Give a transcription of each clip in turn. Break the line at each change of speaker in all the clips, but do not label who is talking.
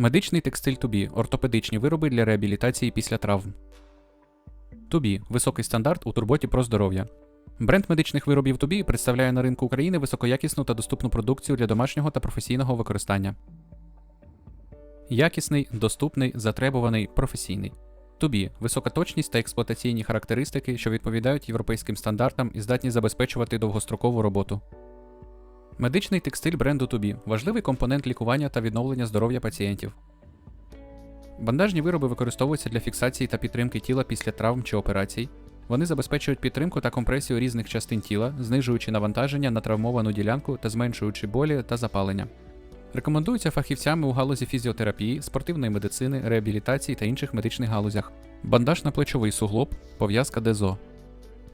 Медичний текстиль Тубі ортопедичні вироби для реабілітації після травм. Тубі високий стандарт у турботі про здоров'я. Бренд медичних виробів Тубі представляє на ринку України високоякісну та доступну продукцію для домашнього та професійного використання. Якісний, доступний, затребуваний, професійний. Тубі висока точність та експлуатаційні характеристики, що відповідають європейським стандартам і здатні забезпечувати довгострокову роботу. Медичний текстиль бренду Тубі важливий компонент лікування та відновлення здоров'я пацієнтів. Бандажні вироби використовуються для фіксації та підтримки тіла після травм чи операцій. Вони забезпечують підтримку та компресію різних частин тіла, знижуючи навантаження на травмовану ділянку та зменшуючи болі та запалення. Рекомендуються фахівцями у галузі фізіотерапії, спортивної медицини, реабілітації та інших медичних галузях. Бандаж на плечовий суглоб, пов'язка ДЕЗО.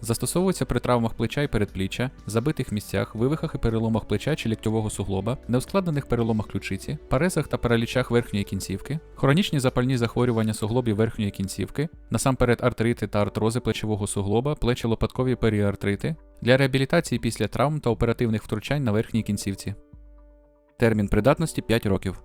Застосовується при травмах плеча і передпліччя, забитих місцях, вивихах і переломах плеча чи ліктьового суглоба, неускладнених переломах ключиці, парезах та паралічах верхньої кінцівки, хронічні запальні захворювання суглобів верхньої кінцівки, насамперед артрити та артрози плечового суглоба, плечі-лопаткові періартрити, для реабілітації після травм та оперативних втручань на верхній кінцівці. Термін придатності 5 років.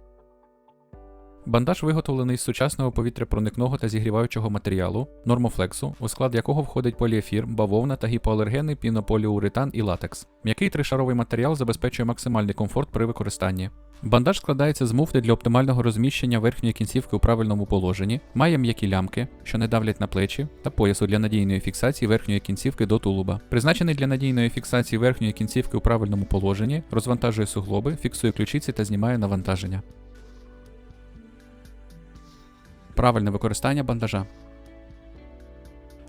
Бандаж виготовлений з сучасного повітряпроникного та зігріваючого матеріалу, нормофлексу, у склад якого входить поліефір, бавовна та гіпоалергенний пінополіуретан і латекс. М'який тришаровий матеріал забезпечує максимальний комфорт при використанні. Бандаж складається з муфти для оптимального розміщення верхньої кінцівки у правильному положенні, має м'які лямки, що не давлять на плечі, та поясу для надійної фіксації верхньої кінцівки до тулуба. Призначений для надійної фіксації верхньої кінцівки у правильному положенні, розвантажує суглоби, фіксує ключиці та знімає навантаження. Правильне використання бандажа.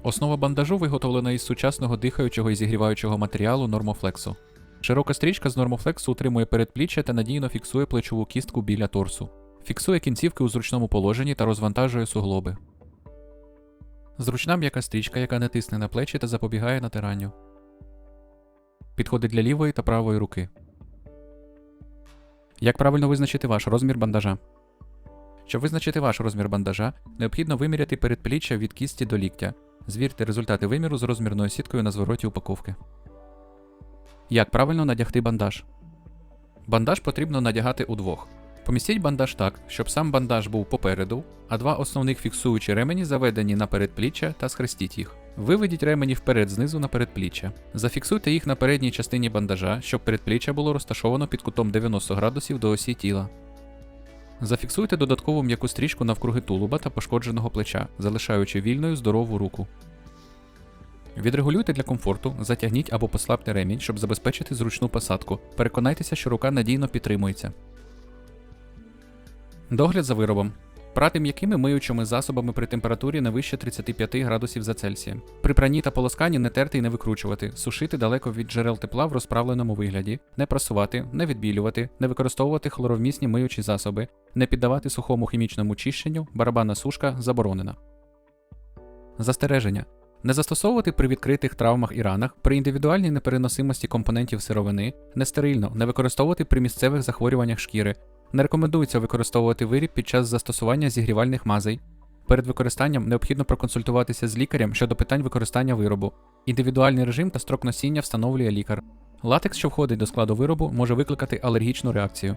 Основа бандажу виготовлена із сучасного дихаючого і зігріваючого матеріалу нормофлексу. Широка стрічка з нормофлексу утримує передпліччя та надійно фіксує плечову кістку біля торсу. Фіксує кінцівки у зручному положенні та розвантажує суглоби. Зручна м'яка стрічка, яка не тисне на плечі та запобігає натиранню. Підходить для лівої та правої руки. Як правильно визначити ваш розмір бандажа? Щоб визначити ваш розмір бандажа, необхідно виміряти передпліччя від кісті до ліктя. Звірте результати виміру з розмірною сіткою на звороті упаковки. Як правильно надягти бандаж? Бандаж потрібно надягати удвох. Помістіть бандаж так, щоб сам бандаж був попереду, а два основних фіксуючі ремені заведені на передпліччя та схрестіть їх. Виведіть ремені вперед знизу на передпліччя. Зафіксуйте їх на передній частині бандажа, щоб передпліччя було розташовано під кутом 90 градусів до осі тіла. Зафіксуйте додаткову м'яку стрічку навкруги тулуба та пошкодженого плеча, залишаючи вільною здорову руку. Відрегулюйте для комфорту, затягніть або послабте ремінь, щоб забезпечити зручну посадку. Переконайтеся, що рука надійно підтримується. Догляд за виробом. Прати м'якими миючими засобами при температурі не вище 35 градусів за Цельсієм. При пранні та полосканні не терти і не викручувати, сушити далеко від джерел тепла в розправленому вигляді, не прасувати, не відбілювати, не використовувати хлоровмісні миючі засоби, не піддавати сухому хімічному чищенню, барабанна сушка заборонена. Застереження. Не застосовувати при відкритих травмах і ранах, при індивідуальній непереносимості компонентів сировини, нестерильно, не використовувати при місцевих захворюваннях шкіри, не рекомендується використовувати виріб під час застосування зігрівальних мазей. Перед використанням необхідно проконсультуватися з лікарем щодо питань використання виробу. Індивідуальний режим та строк носіння встановлює лікар. Латекс, що входить до складу виробу, може викликати алергічну реакцію.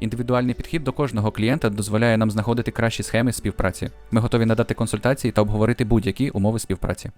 Індивідуальний підхід до кожного клієнта дозволяє нам знаходити кращі схеми співпраці. Ми готові надати консультації та обговорити будь-які умови співпраці.